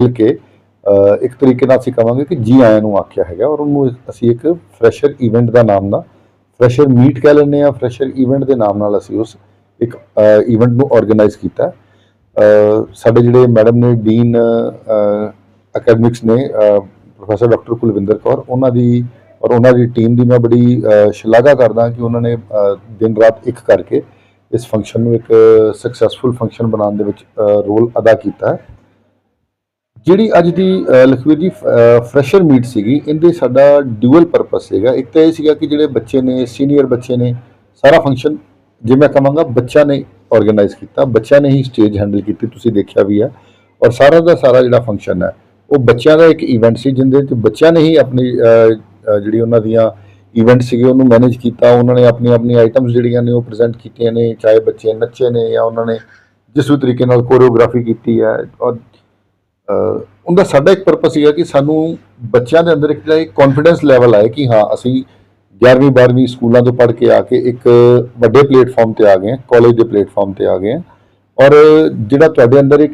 ਮਿਲ ਕੇ ਇੱਕ ਤਰੀਕੇ ਨਾਲ ਅਸੀਂ ਕਹਾਂਗੇ ਕਿ ਜੀ ਆਇਆਂ ਨੂੰ ਆਖਿਆ ਹੈਗਾ ਔਰ ਉਹਨੂੰ ਅਸੀਂ ਇੱਕ ਫਰੈਸ਼ਰ ਈਵੈਂਟ ਦਾ ਨਾਮ ਨਾਲ ਫਰੈਸ਼ਰ ਮੀਟ ਕਹਿ ਲੈਂਦੇ ਆ ਫਰੈਸ਼ਰ ਈਵੈਂਟ ਦੇ ਨਾਮ ਨਾਲ ਅਸੀਂ ਉਸ ਇੱਕ ਈਵੈਂਟ ਨੂੰ ਆਰਗੇਨਾਈਜ਼ ਕੀਤਾ। ਸਾਡੇ ਜਿਹੜੇ ਮੈਡਮ ਨੇ, ਡੀਨ ਅਕੈਡਮਿਕਸ ਨੇ ਪ੍ਰੋਫੈਸਰ ਡਾਕਟਰ ਕੁਲਵਿੰਦਰ ਕੌਰ, ਉਹਨਾਂ ਦੀ ਔਰ ਉਹਨਾਂ ਦੀ ਟੀਮ ਦੀ ਮੈਂ ਬੜੀ ਸ਼ਲਾਘਾ ਕਰਦਾ ਕਿ ਉਹਨਾਂ ਨੇ ਦਿਨ ਰਾਤ ਇੱਕ ਕਰਕੇ ਇਸ ਫੰਕਸ਼ਨ ਨੂੰ ਇੱਕ ਸਕਸੈਸਫੁਲ ਫੰਕਸ਼ਨ ਬਣਾਉਣ ਦੇ ਵਿੱਚ ਰੋਲ ਅਦਾ ਕੀਤਾ ਹੈ। ਜਿਹੜੀ ਅੱਜ ਦੀ ਲਖਵੀਰ ਜੀ ਫਰੈਸ਼ਰ ਮੀਟ ਸੀਗੀ, ਇਹਦੇ ਸਾਡਾ ਡਿਊਅਲ ਪਰਪਸ ਸੀਗਾ। ਇੱਕ ਤਾਂ ਇਹ ਸੀਗਾ ਕਿ ਜਿਹੜੇ ਬੱਚੇ ਨੇ ਸੀਨੀਅਰ ਬੱਚੇ ਨੇ, ਸਾਰਾ ਫੰਕਸ਼ਨ ਜੇ ਮੈਂ ਕਹਾਂਗਾ ਬੱਚਾ ਨੇ ਆਰਗੇਨਾਈਜ਼ ਕੀਤਾ। ਬੱਚਿਆਂ ਨੇ ਹੀ ਸਟੇਜ ਹੈਂਡਲ ਕੀਤੀ, ਤੁਸੀਂ ਦੇਖਿਆ ਵੀ ਹੈ ਔਰ ਸਾਰਾ ਦਾ ਸਾਰਾ ਜਿਹੜਾ ਫੰਕਸ਼ਨ ਹੈ, ਉਹ ਬੱਚਿਆਂ ਦਾ ਇੱਕ ਇਵੈਂਟ ਸੀ, ਜਿੰਦੇ ਵਿੱਚ ਬੱਚਿਆਂ ਨੇ ਹੀ ਆਪਣੀ ਜਿਹੜੀ ਉਹਨਾਂ ਦੀਆਂ ਇਵੈਂਟ ਸੀਗੇ, ਉਹਨੂੰ ਮੈਨੇਜ ਕੀਤਾ। ਉਹਨਾਂ ਨੇ ਆਪਣੀ ਆਪਣੀ ਆਈਟਮਸ ਜਿਹੜੀਆਂ ਨੇ, ਉਹ ਪ੍ਰੈਜ਼ੈਂਟ ਕੀਤੀਆਂ ਨੇ, ਚਾਹੇ ਬੱਚੇ ਨੱਚੇ ਨੇ ਜਾਂ ਉਹਨਾਂ ਨੇ ਜਿਸ ਵੀ ਤਰੀਕੇ ਨਾਲ ਕੋਰੀਓਗ੍ਰਾਫੀ ਕੀਤੀ ਹੈ। ਔਰ ਉਹਦਾ ਸਾਡਾ ਇੱਕ ਪਰਪਸ ਸੀਗਾ ਕਿ ਸਾਨੂੰ ਬੱਚਿਆਂ ਦੇ ਅੰਦਰ ਇੱਕ ਜਿਹੜਾ ਇੱਕ ਕੌਨਫੀਡੈਂਸ ਲੈਵਲ ਆਏ ਕਿ ਹਾਂ, ਅਸੀਂ 11ਵੀਂ 12ਵੀਂ ਸਕੂਲਾਂ ਤੋਂ ਪੜ੍ਹ ਕੇ ਆ ਕੇ ਇੱਕ ਵੱਡੇ ਪਲੇਟਫਾਰਮ ਤੇ ਆ ਗਏ ਹਾਂ ਕਾਲਜ ਦੇ ਪਲੇਟਫਾਰਮ ਤੇ ਆ ਗਏ ਹਾਂ ਔਰ ਜਿਹੜਾ ਤੁਹਾਡੇ ਅੰਦਰ ਇੱਕ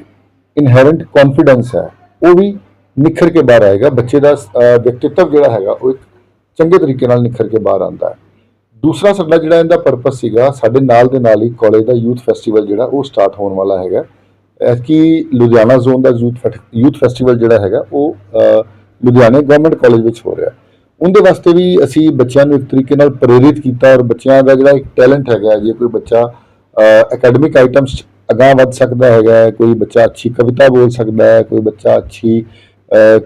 ਇਨਹੈਰੈਂਟ ਕੌਨਫੀਡੈਂਸ ਹੈ, ਉਹ ਵੀ ਨਿਖਰ ਕੇ ਬਾਹਰ ਆਏਗਾ। ਬੱਚੇ ਦਾ ਵਿਅਕਤੀਤਵ ਜਿਹੜਾ ਹੈਗਾ, ਉਹ ਇੱਕ ਚੰਗੇ ਤਰੀਕੇ ਨਾਲ ਨਿਖਰ ਕੇ ਬਾਹਰ ਆਉਂਦਾ ਹੈ। ਦੂਸਰਾ ਸਾਡਾ ਜਿਹੜਾ ਇਹਦਾ ਪਰਪਸ ਸੀਗਾ, ਸਾਡੇ ਨਾਲ ਦੇ ਨਾਲ ਹੀ ਕਾਲਜ ਦਾ ਯੂਥ ਫੈਸਟੀਵਲ ਜਿਹੜਾ, ਉਹ ਸਟਾਰਟ ਹੋਣ ਵਾਲਾ ਹੈਗਾ। ਐਤਕੀ ਲੁਧਿਆਣਾ ਜ਼ੋਨ ਦਾ ਯੂਥ ਫੈਟ- ਯੂਥ ਫੈਸਟੀਵਲ ਜਿਹੜਾ ਹੈਗਾ, ਉਹ ਲੁਧਿਆਣੇ ਗਵਰਨਮੈਂਟ ਕਾਲਜ ਵਿੱਚ ਹੋ ਰਿਹਾ। ਉਹਦੇ ਵਾਸਤੇ ਵੀ ਅਸੀਂ ਬੱਚਿਆਂ ਨੂੰ ਇੱਕ ਤਰੀਕੇ ਨਾਲ ਪ੍ਰੇਰਿਤ ਕੀਤਾ ਔਰ ਬੱਚਿਆਂ ਦਾ ਜਿਹੜਾ ਇੱਕ ਟੈਲੈਂਟ ਹੈਗਾ ਜੇ ਕੋਈ ਬੱਚਾ ਅਕੈਡਮਿਕ ਆਈਟਮਸ ਅਗਾਂਹ ਵੱਧ ਸਕਦਾ ਹੈਗਾ ਕੋਈ ਬੱਚਾ ਅੱਛੀ ਕਵਿਤਾ ਬੋਲ ਸਕਦਾ ਹੈ, ਕੋਈ ਬੱਚਾ ਅੱਛੀ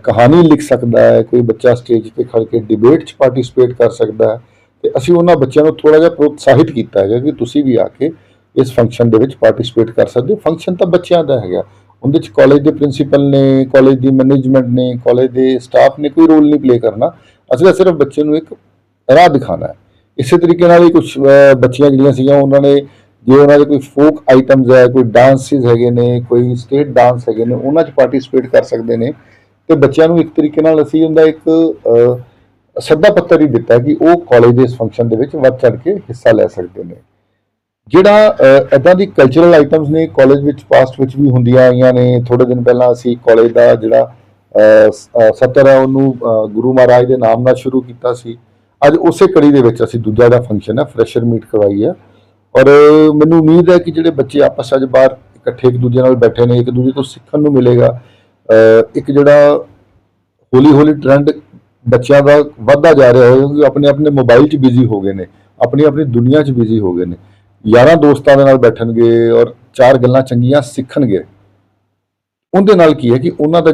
ਕਹਾਣੀ ਲਿਖ ਸਕਦਾ ਹੈ, ਕੋਈ ਬੱਚਾ ਸਟੇਜ ਤੇ ਖੜ ਕੇ ਡਿਬੇਟ 'ਚ ਪਾਰਟਿਸਿਪੇਟ ਕਰ ਸਕਦਾ ਹੈ, ਤੇ ਅਸੀਂ ਉਹਨਾਂ ਬੱਚਿਆਂ ਨੂੰ ਥੋੜਾ ਜਿਹਾ ਪ੍ਰੋਤਸਾਹਿਤ ਕੀਤਾ ਹੈਗਾ ਕਿ ਤੁਸੀਂ ਵੀ ਆ ਕੇ ਇਸ ਫੰਕਸ਼ਨ ਦੇ ਵਿੱਚ ਪਾਰਟਿਸਿਪੇਟ ਕਰ ਸਕਦੇ ਹੋ। ਫੰਕਸ਼ਨ ਤਾਂ ਬੱਚਿਆਂ ਦਾ ਹੈਗਾ। ਉਹਦੇ ਵਿੱਚ ਕਾਲਜ ਦੇ ਪ੍ਰਿੰਸੀਪਲ ਨੇ ਕਾਲਜ ਦੀ ਮੈਨੇਜਮੈਂਟ ਨੇ ਕਾਲਜ ਦੇ ਸਟਾਫ ਨੇ ਕੋਈ ਰੋਲ ਨਹੀਂ ਪਲੇ ਕਰਨਾ। ਅਸੀਂ ਤਾਂ ਸਿਰਫ ਬੱਚੇ ਨੂੰ ਇੱਕ ਰਾਹ ਦਿਖਾਣਾ ਹੈ। ਇਸੇ ਤਰੀਕੇ ਨਾਲ ਹੀ ਕੁਝ ਬੱਚੀਆਂ ਜਿਹੜੀਆਂ ਸੀਗੀਆਂ, ਉਹਨਾਂ ਨੇ ਜੇ ਉਹਨਾਂ ਦੇ ਕੋਈ ਫੋਕ ਆਈਟਮਸ ਹੈ, ਕੋਈ ਡਾਂਸਿਸ ਹੈਗੇ ਨੇ, ਕੋਈ ਸਟੇਟ ਡਾਂਸ ਹੈਗੇ ਨੇ, ਉਹਨਾਂ 'ਚ ਪਾਰਟਿਸਿਪੇਟ ਕਰ ਸਕਦੇ ਨੇ। ਤੇ ਬੱਚਿਆਂ ਨੂੰ ਇੱਕ ਤਰੀਕੇ ਨਾਲ ਅਸੀਂ ਉਹਦਾ ਇੱਕ ਸੱਦਾ ਪੱਤਰ ਹੀ ਦਿੱਤਾ ਕਿ ਉਹ ਕਾਲਜ ਦੇ ਇਸ ਫੰਕਸ਼ਨ ਦੇ ਵਿੱਚ ਵੱਧ ਚੜ ਕੇ ਹਿੱਸਾ ਲੈ ਸਕਦੇ ਨੇ। ਜਿਹੜਾ ਇਦਾਂ ਦੀ ਕਲਚਰਲ ਆਈਟਮਸ ਨੇ ਕਾਲਜ ਵਿੱਚ ਪਾਸਟ ਵਿੱਚ ਵੀ ਹੁੰਦੀਆਂ ਆਈਆਂ ਨੇ। ਥੋੜੇ ਦਿਨ ਪਹਿਲਾਂ ਅਸੀਂ ਕਾਲਜ ਦਾ ਜਿਹੜਾ ਸਤਰ ਹੈ ਉਹਨੂੰ ਗੁਰੂ ਮਹਾਰਾਜ ਦੇ ਨਾਮ ਨਾਲ ਸ਼ੁਰੂ ਕੀਤਾ ਸੀ। ਅੱਜ ਉਸੇ ਕੜੀ ਦੇ ਵਿੱਚ ਅਸੀਂ ਦੂਜਾ ਦਾ ਫੰਕਸ਼ਨ ਹੈ ਫਰੈਸ਼ਰ ਮੀਟ ਕਰਵਾਈ ਹੈ ਔਰ ਮੈਨੂੰ ਉਮੀਦ ਹੈ ਕਿ ਜਿਹੜੇ ਬੱਚੇ ਆਪਸ ਵਿੱਚ ਬਾਹਰ ਇਕੱਠੇ ਇੱਕ ਦੂਜੇ ਨਾਲ ਬੈਠੇ ਨੇ, ਇੱਕ ਦੂਜੇ ਤੋਂ ਸਿੱਖਣ ਨੂੰ ਮਿਲੇਗਾ ਇੱਕ ਜਿਹੜਾ ਹੌਲੀ ਹੌਲੀ ਟ੍ਰੈਂਡ ਬੱਚਿਆਂ ਦਾ ਵੱਧਦਾ ਜਾ ਰਿਹਾ ਹੈ, ਕਿਉਂਕਿ ਆਪਣੇ ਆਪਣੇ ਮੋਬਾਈਲ 'ਚ ਬਿਜ਼ੀ ਹੋ ਗਏ ਨੇ, ਆਪਣੀ ਆਪਣੀ ਦੁਨੀਆ 'ਚ ਬਿਜ਼ੀ ਹੋ ਗਏ ਨੇ। ਯਾਰਾਂ ਦੋਸਤਾਂ ਦੇ ਨਾਲ ਬੈਠਣਗੇ ਔਰ ਚਾਰ ਗੱਲਾਂ ਚੰਗੀਆਂ ਸਿੱਖਣਗੇ, ਉਹਦੇ ਨਾਲ ਕੀ ਹੈ ਕਿ ਉਹਨਾਂ ਦਾ